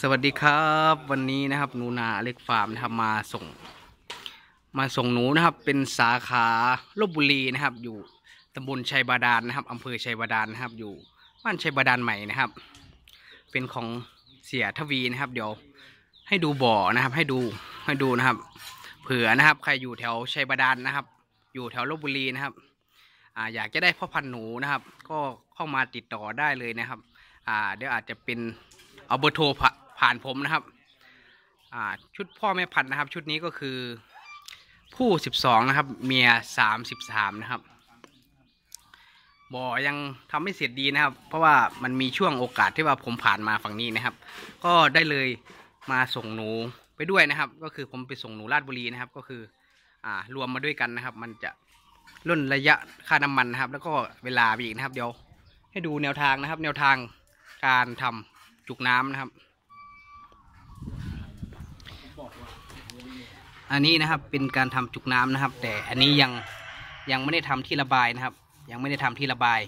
สวัสดีครับวันนี้นะครับหนูนาเล็กฟาร์มนะครับมาส่ง มาส่งหนูนะครับ เป็นสาขาลบบุรีนะครับ อยู่ตำบลชัยบาดาลนะครับอำเภอชัยบาดาลนะครับ อยู่บ้านชัยบาดาลใหม่นะครับ เป็นของเสียทวีนะครับ เดี๋ยวให้ดูบ่อนะครับ ให้ดูให้ดูนะครับ เผื่อนะครับ ใครอยู่แถวชัยบาดาลนะครับ อยู่แถวลบบุรีนะครับอ่าอยากจะได้พ่อพันธุ์หนูนะครับ ก็เข้ามาติดต่อได้เลยนะครับ อ่าเดี๋ยวอาจจะเป็นเอาเบอร์โทร ผ่านผมนะครับ อ่าชุดพ่อแม่พันธุ์นะครับ ชุดนี้ก็คือผู้สิบสองนะครับ เมียสามสิบสามนะครับบ่อยังทำไม่เสร็จดีนะครับ เพราะว่ามันมีช่วงโอกาสที่ว่าผมผ่านมาฝั่งนี้นะครับ ก็ได้เลยมาส่งหนูไปด้วยนะครับ ก็คือผมไปส่งหนูราชบุรีนะครับ ก็คือ อ่ารวมมาด้วยกันนะครับ มันจะล่นระยะค่าน้ำมันนะครับ แล้วก็เวลาไปอีกนะครับ เดี๋ยวให้ดูแนวทางนะครับ แนวทางการทำจุกน้ำนะครับ อันนี้นะครับเป็นการทำจุกน้ำนะครับ แต่อันนี้ยังยังไม่ได้ทำที่ระบายนะครับ ยังไม่ได้ทำที่ระบาย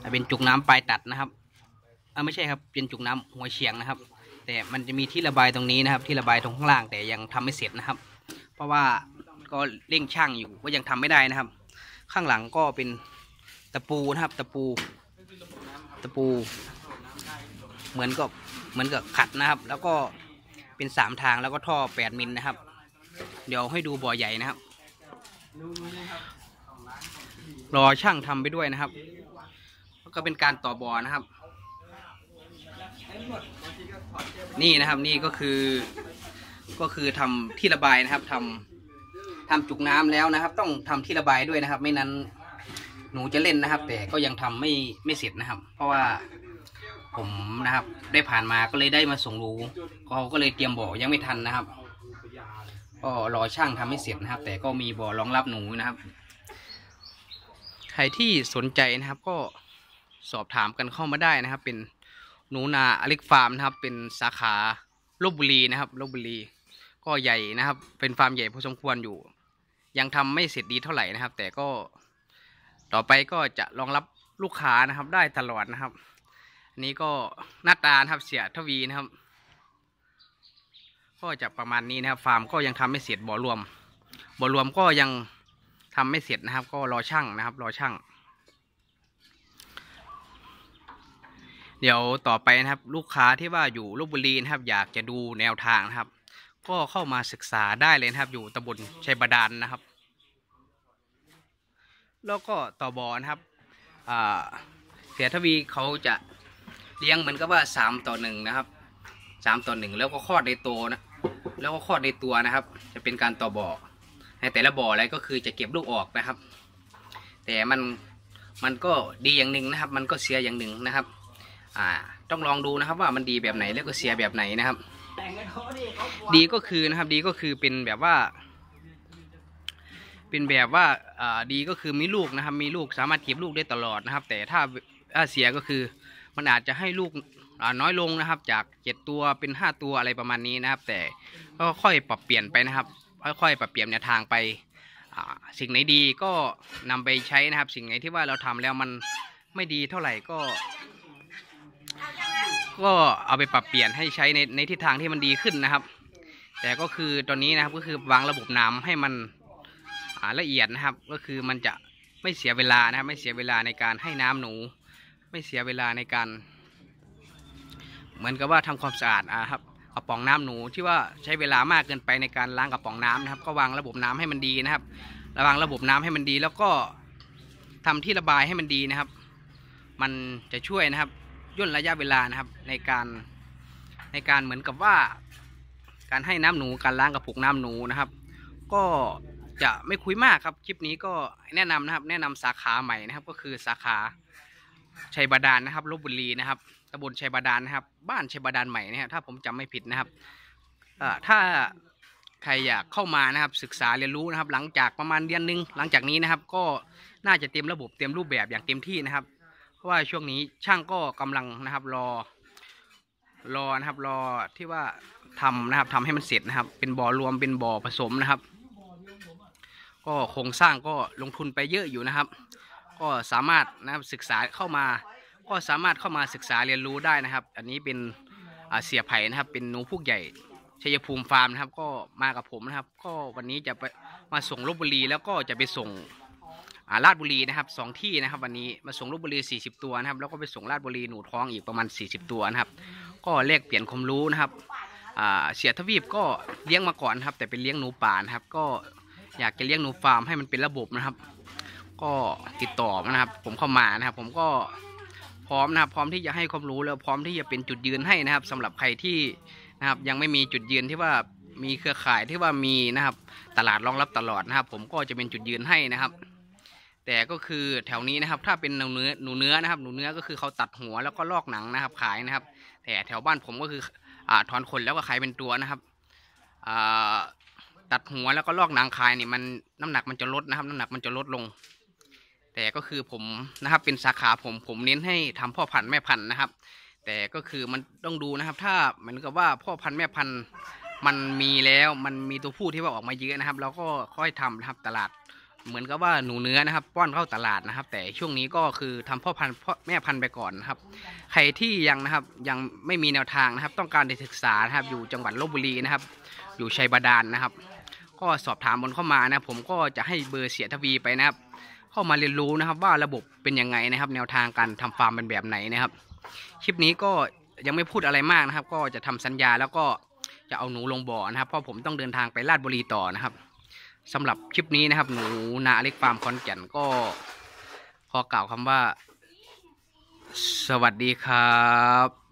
แต่เป็นจุกน้ำปลายตัดนะครับอ่าไม่ใช่ครับเป็นจุกน้ำหัวเฉียงนะครับ แต่มันจะมีที่ระบายตรงนี้นะครับ ที่ระบายตรงข้างล่างแต่ยังทำไม่เสร็จนะครับ เพราะว่าก็เร่งช่างอยู่ว่ายังทำไม่ได้นะครับ ข้างหลังก็เป็นตะปูนะครับ ตะปู ตะปู เหมือนกับเหมือนกับขัดนะครับ แล้วก็ เป็นสามทางแล้วก็ท่อแปดมิลนะครับ เดี๋ยวให้ดูบ่อใหญ่นะครับ รอช่างทำไปด้วยนะครับแล้วก็เป็นการต่อบ่อนะครับ นี่นะครับนี่ก็คือ ก็คือทำที่ระบายนะครับทำทำจุกน้ำแล้วนะครับ ต้องทำที่ระบายด้วยนะครับ ไม่นั้นหนูจะเล่นนะครับ แต่ก็ยังทำไม่ไม่เสร็จนะครับ เพราะว่า ผมนะครับ ได้ผ่านมาก็เลยได้มาส่งรูเขาก็เลยเตรียมบ่อยังไม่ทันนะครับก็รอช่างทำให้เสร็จนะครับ แต่ก็มีบ่อรองรับหนูนะครับ ใครที่สนใจนะครับ ก็สอบถามกันเข้ามาได้นะครับ เป็นหนูนาอเล็กฟาร์มนะครับ เป็นสาขาลบบุรีนะครับลบบุรี ก็ใหญ่นะครับ เป็นฟาร์มใหญ่พอสมควรอยู่ ยังทำไม่เสร็จดีเท่าไหร่นะครับ แต่ก็ต่อไปก็จะรองรับลูกค้านะครับได้ตลอดนะครับ อันนี้ก็หน้าตานะครับเสียทวีนะครับ ก็จะประมาณนี้นะครับ ฟาร์มก็ยังทำไม่เสร็จบ่อรวม บ่อรวมก็ยังทำไม่เสร็จนะครับ ก็รอช่างนะครับ รอช่าง เดี๋ยวต่อไปนะครับ ลูกค้าที่ว่าอยู่ลบบุรีนะครับ อยากจะดูแนวทางนะครับ ก็เข้ามาศึกษาได้เลยนะครับ อยู่ตำบลชัยบาดาลนนะครับ แล้วก็ต่อบอนะครับเสียทวีเขาจะ ลี้ยงเหมือนกับว่าสามต่อหนึ่งนะครับสามต่อหนึ่งแล้วก็คลอดในตัวนะแล้วก็คลอดในตัวนะครับ จะเป็นการต่อบ่อในแต่ละบ่ออะไรก็คือจะเก็บลูกออกนะครับ แต่มันมันก็ดีอย่างหนึ่งนะครับ มันก็เสียอย่างหนึ่งนะครับอ่าต้องลองดูนะครับว่ามันดีแบบไหนแล้วก็เสียแบบไหนนะครับ ดีก็คือนะครับดีก็คือเป็นแบบว่า เป็นแบบว่าอ่าดีก็คือมีลูกนะครับ มีลูกสามารถเก็บลูกได้ตลอดนะครับ แต่ถ้าถ้าเสียก็คือ มันอาจจะให้ลูกน้อยลงนะครับ จากเจ็ดตัวเป็นห้าตัวอะไรประมาณนี้นะครับ แต่ก็ค่อยปรับเปลี่ยนไปนะครับ ค่อยๆปรับเปลี่ยนแนวทางไปสิ่งไหนดีก็นำไปใช้นะครับ สิ่งไหนที่ว่าเราทำแล้วมันไม่ดีเท่าไหร่ก็ ก็เอาไปปรับเปลี่ยนให้ใช้ในในทิศทางที่มันดีขึ้นนะครับ แต่ก็คือตอนนี้นะครับก็คือวางระบบน้ำให้มันละเอียดนะครับ ก็คือมันจะไม่เสียเวลานะครับ ไม่เสียเวลาในการให้น้ำหนู ไม่เสียเวลาในการ เหมือนกับว่าทำความสะอาดอะครับกระป๋องน้ำหนูที่ว่าใช้เวลามากเกินไปในการล้างกระป๋องน้ำนะครับ ก็วางระบบน้ำให้มันดีนะครับ ระวังระบบน้ำให้มันดี แล้วก็ทำที่ระบายให้มันดีนะครับ มันจะช่วยนะครับย่นระยะเวลานะครับในการในการเหมือนกับว่า การให้น้ำหนูการล้างกระปุกน้ำหนูนะครับ ก็จะไม่คุยมากครับคลิปนี้ก็แนะนำนะครับ แนะนำสาขาใหม่นะครับ ก็คือสาขา ชัยบาดาลนะครับลบบุรีนะครับตำบลชัยบาดาลนะครับ บ้านชัยบาดาลใหม่นะครับถ้าผมจำไม่ผิดนะครับเอ่อถ้าใครอยากเข้ามานะครับศึกษาเรียนรู้นะครับ หลังจากประมาณเดือนหนึง หลังจากนี้นะครับ ก็น่าจะเตรียมระบบเตรียมรูปแบบอย่างเต็มที่นะครับ เพราะว่าช่วงนี้ช่างก็กำลังนะครับรอ รอนะครับรอที่ว่าทำนะครับทำให้มันเสร็จนะครับ เป็นบ่อรวมเป็นบ่อผสมนะครับ ก็โครงสร้างก็ลงทุนไปเยอะอยู่นะครับ ก็สามารถนะครับศึกษาเข้ามา ก็สามารถเข้ามาศึกษาเรียนรู้ได้นะครับ อันนี้เป็นเสียไผ่นะครับ เป็นหนูพุกใหญ่ชัยภูมิฟาร์มนะครับ ก็มากับผมนะครับ ก็วันนี้จะไปมาส่งลบบุรีแล้วก็จะไปส่งอ่าราชบุรีนะครับสองที่นะครับ วันนี้มาส่งลบบุรี 40 ตัวนะครับ แล้วก็ไปส่งราชบุรีหนูท้องอีกประมาณ 40 ตัวนะครับ ก็แลกเปลี่ยนความรู้นะครับเสียทวีปก็เลี้ยงมาก่อนครับ แต่เป็นเลี้ยงหนูป่านะครับ ก็อยากจะเลี้ยงหนูฟาร์มให้มันเป็นระบบนะครับ ก็ติดต่อมานะครับ ผมเข้ามานะครับ ผมก็พร้อมนะครับ พร้อมที่จะให้ความรู้แล้วพร้อมที่จะเป็นจุดยืนให้นะครับสำหรับใครที่นะครับ ยังไม่มีจุดยืนที่ว่ามีเครือข่ายที่ว่ามีนะครับ ตลาดรองรับตลอดนะครับ ผมก็จะเป็นจุดยืนให้นะครับ แต่ก็คือแถวนี้นะครับ ถ้าเป็นหนูเนื้อหนูเนื้อนะครับ หนูเนื้อก็คือเขาตัดหัวแล้วก็ลอกหนังนะครับ ขายนะครับ แต่แถวบ้านผมก็คืออ่าถอนขนแล้วก็ขายเป็นตัวนะครับอ่าตัดหัวแล้วก็ลอกหนังขายนี่มันน้ำหนักมันจะลดนะครับ น้ำหนักมันจะลดลง แต่ก็คือผมนะครับเป็นสาขาผมผมเน้นให้ทำพ่อพันธุ์แม่พันธุ์นะครับ แต่ก็คือมันต้องดูนะครับ ถ้าเหมือนกับว่าพ่อพันธุ์แม่พันธุ์มันมีแล้วมันมีตัวผู้ที่ว่าออกมาเยอะนะครับเราก็ค่อยทำนะครับตลาด เหมือนกับว่าหนูเนื้อนะครับ ป้อนเข้าตลาดนะครับ แต่ช่วงนี้ก็คือทำพ่อพันธุ์พ่อแม่พันธุ์ไปก่อนนะครับ ใครที่ยังนะครับยังไม่มีแนวทางนะครับ ต้องการศึกษานะครับ อยู่จังหวัดลบบุรีนะครับ อยู่ชัยบาดาลนะครับ ก็สอบถามบนเข้ามานะผมก็จะให้เบอร์เสียทวีไปนะครับ เข้ามาเรียนรู้นะครับ ว่าระบบเป็นยังไงนะครับ แนวทางการทำฟาร์มเป็นแบบไหนนะครับ คลิปนี้ก็ยังไม่พูดอะไรมากนะครับ ก็จะทำสัญญาแล้วก็จะเอาหนูลงบ่อนะครับ เพราะผมต้องเดินทางไปลาดบุรีต่อนะครับสำหรับคลิปนี้นะครับ หนูนาเล็กฟาร์มคอนแก่นก็ขอกล่าวคำว่า สวัสดีครับ